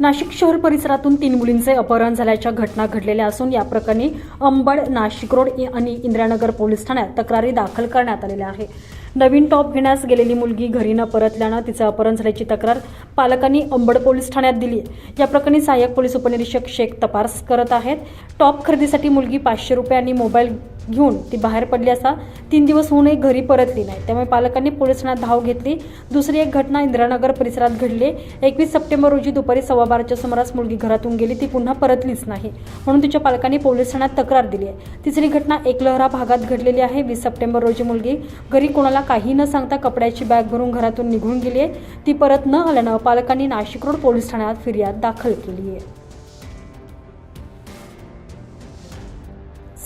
नाशिक शहर परिसरातून तीन मुलींचे अपहरण झाल्याच्या घटना घडलेल्या असून या प्रकरणी अंबड नाशिक रोड आणि इंदिरानगर पोलीस ठाण्यात तक्रारी दाखल करण्यात आलेल्या आहे नवीन टॉप घेण्यास गेलेली मुलगी घरी न परतल्यानं तिचं अपहरण झाल्याची तक्रार पालकांनी अंबड पोलीस ठाण्यात दिली या प्रकरणी सहाय्यक पोलीस उपनिरीक्षक शेख तपास करत आहेत. टॉप खरेदीसाठी मुलगी पाचशे रुपयांनी मोबाईल घेऊन ती बाहेर पडली असा तीन दिवस होऊनही घरी परतली नाही. त्यामुळे पालकांनी पोलीस ठाण्यात धाव घेतली. दुसरी एक घटना इंदिरानगर परिसरात घडली. एकवीस सप्टेंबर रोजी दुपारी सव्वा बाराच्या सुमारास मुलगी घरातून गेली. ती पुन्हा परतलीच नाही. म्हणून तिच्या पालकांनी पोलीस ठाण्यात तक्रार दिली आहे. तिसरी घटना एकलहरा भागात घडलेली आहे. वीस सप्टेंबर रोजी मुलगी घरी कोणाला काही न सांगता कपड्याची बॅग भरून घरातून निघून गेली आहे. ती परत न आल्यानं पालकांनी नाशिक रोड पोलीस ठाण्यात फिर्याद दाखल केली आहे.